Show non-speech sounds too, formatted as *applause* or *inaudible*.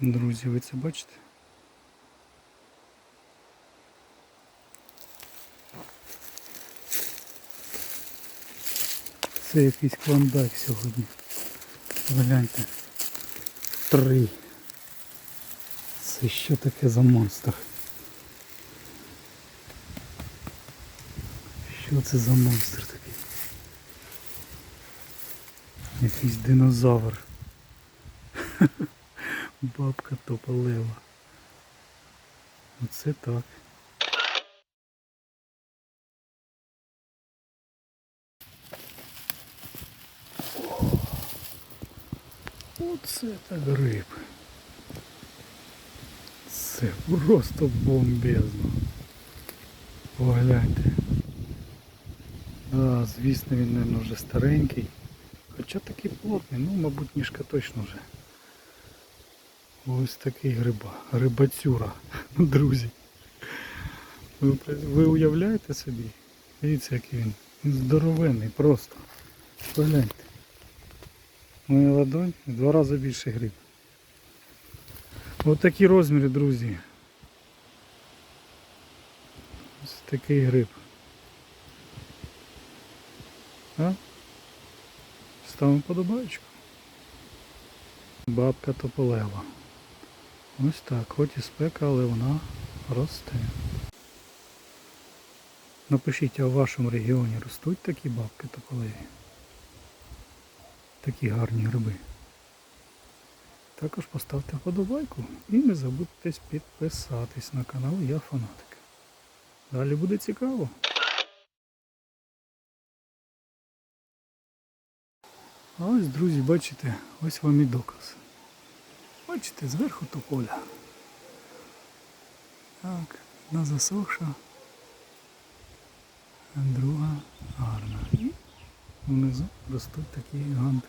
Друзі, ви це бачите? Це якийсь клондайк сьогодні. Гляньте. Три. Це що таке за монстр? Що це за монстр такий? Якийсь динозавр. *laughs* Бабка тополева. Оце так. Оце так гриб. Це просто бомбезно. Погляньте. Да, звісно, він, мабуть, вже старенький. Хоча такий плотний, ну, мабуть, ніжка точно вже. Ось такий гриба. Грибацюра, *laughs* друзі. Ви, ви уявляєте собі? Дивіться, який він. Він здоровенний просто. Погляньте. Моя ладонь в два рази більше гриб. Ось такі розміри, друзі. Ось такий гриб. А? Ставимо подобаючку. Бабка тополева. Ось так, хоч і спека, але вона росте. Напишіть, а в вашому регіоні ростуть такі бабки тополеві? Такі гарні гриби. Також поставте вподобайку і не забудьте підписатись на канал Я Фанатик. Далі буде цікаво. А ось, друзі, бачите, ось вам і доказ. Бачите, зверху тополя. Так, одна засохша, друга гарна. І внизу ростуть такі ганти.